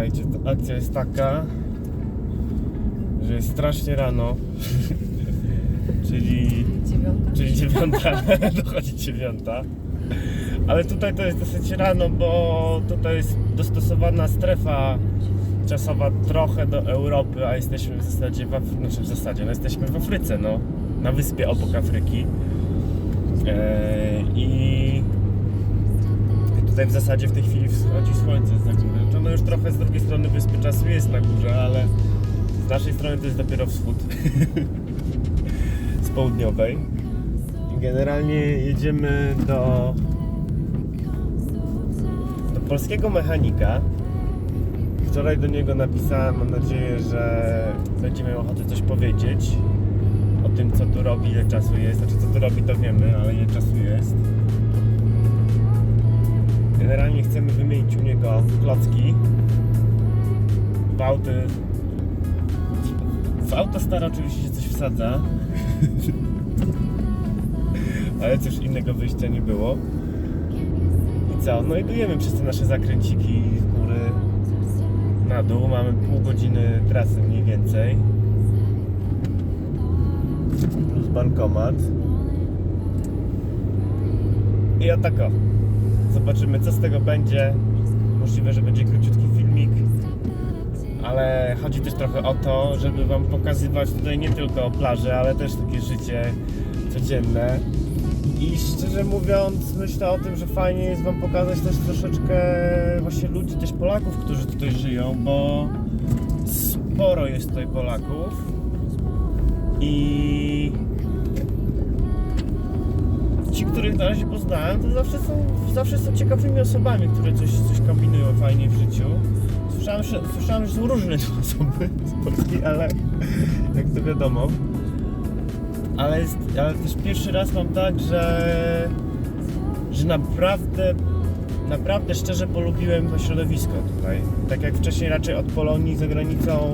Słuchajcie, to akcja jest taka, że jest strasznie rano, czyli, Dziewiąta? czyli dziewiąta, dochodzi dziewiąta. Ale tutaj to jest dosyć rano, bo tutaj jest dostosowana strefa czasowa trochę do Europy, a jesteśmy w zasadzie w, Af- znaczy w zasadzie, no jesteśmy w Afryce, no, na wyspie obok Afryki. Eee, I tutaj w zasadzie w tej chwili wschodzi słońce z góry. Znaczy, No już trochę z drugiej strony wyspy czasu jest na górze, ale z naszej strony to jest dopiero wschód. z południowej. Generalnie jedziemy do, do polskiego mechanika. Wczoraj do niego napisałem, mam nadzieję, że będzie miał ochotę coś powiedzieć o tym, co tu robi, ile czasu jest. Znaczy, co tu robi, to wiemy, ale ile czasu jest. Klocki w auty. W auto oczywiście się coś wsadza. Ale cóż innego wyjścia nie było. I co? No i dujemy przez te nasze zakręciki z góry na dół. Mamy pół godziny trasy mniej więcej. Plus bankomat. I o tak o. Zobaczymy co z tego będzie. Możliwe, że będzie króciutki filmik. Ale chodzi też trochę o to, żeby Wam pokazywać tutaj nie tylko plaże, ale też takie życie codzienne. I szczerze mówiąc, myślę o tym, że fajnie jest Wam pokazać też troszeczkę właśnie ludzi, też Polaków, którzy tutaj żyją, bo sporo jest tutaj Polaków. I ci, których na razie poznałem, to zawsze są, zawsze są ciekawymi osobami, które coś, coś kombinują fajnie w życiu. Słyszałem, że, słyszałem, że są różne osoby z Polski, ale jak to wiadomo. Ale, jest, ale też pierwszy raz mam tak, że, że naprawdę, naprawdę szczerze polubiłem to środowisko tutaj. Tak jak wcześniej raczej od Polonii za granicą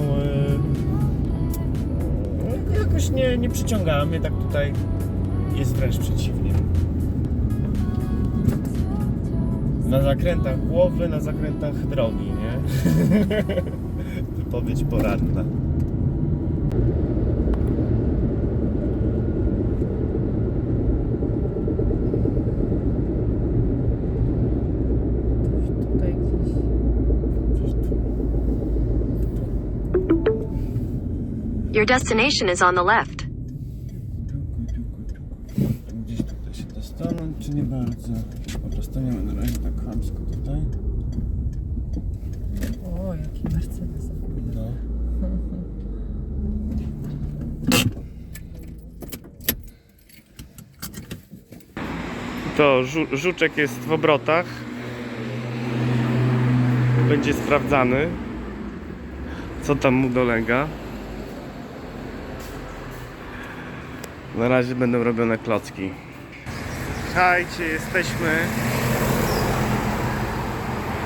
yy, jakoś nie, nie przyciągała mnie, tak tutaj jest wręcz przeciwnie. Na zakrętach głowy, na zakrętach drogi, nie? Wypowiedź tu. Your destination is on the left. Dostanąć, czy nie bardzo? Dobra, staniemy na razie tak chamsko tutaj. O, jaki Mercedes. No. To żu żuczek jest w obrotach. Będzie sprawdzany, co tam mu dolega. Na razie będą robione klocki. Słuchajcie, jesteśmy.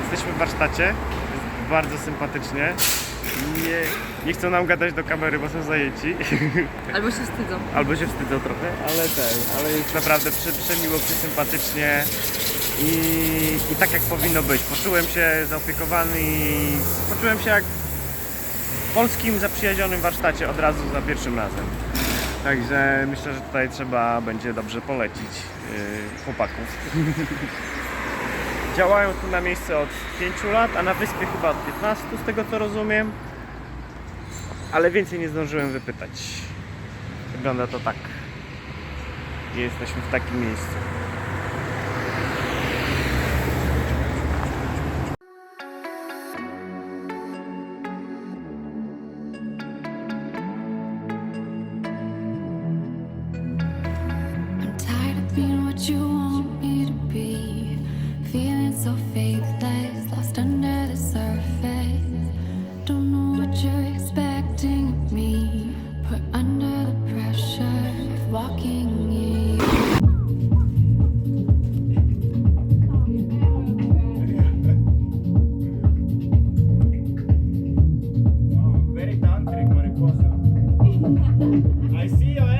Jesteśmy w warsztacie. Jest bardzo sympatycznie. Nie, nie chcą nam gadać do kamery, bo są zajęci. Albo się wstydzą. Albo się wstydzą trochę, ale ten, ale jest naprawdę prze, przemiło, przesympatycznie i, i tak jak powinno być. Poczułem się zaopiekowany i poczułem się jak w polskim zaprzyjaźnionym warsztacie od razu za pierwszym razem. Także myślę, że tutaj trzeba będzie dobrze polecić yy, chłopaków. Działają tu na miejsce od 5 lat, a na wyspie chyba od 15 z tego co rozumiem. Ale więcej nie zdążyłem wypytać. Wygląda to tak. Jesteśmy w takim miejscu. you want me to be. Feeling so faithless, lost under the surface. Don't know what you're expecting of me. Put under the pressure of walking in. I see.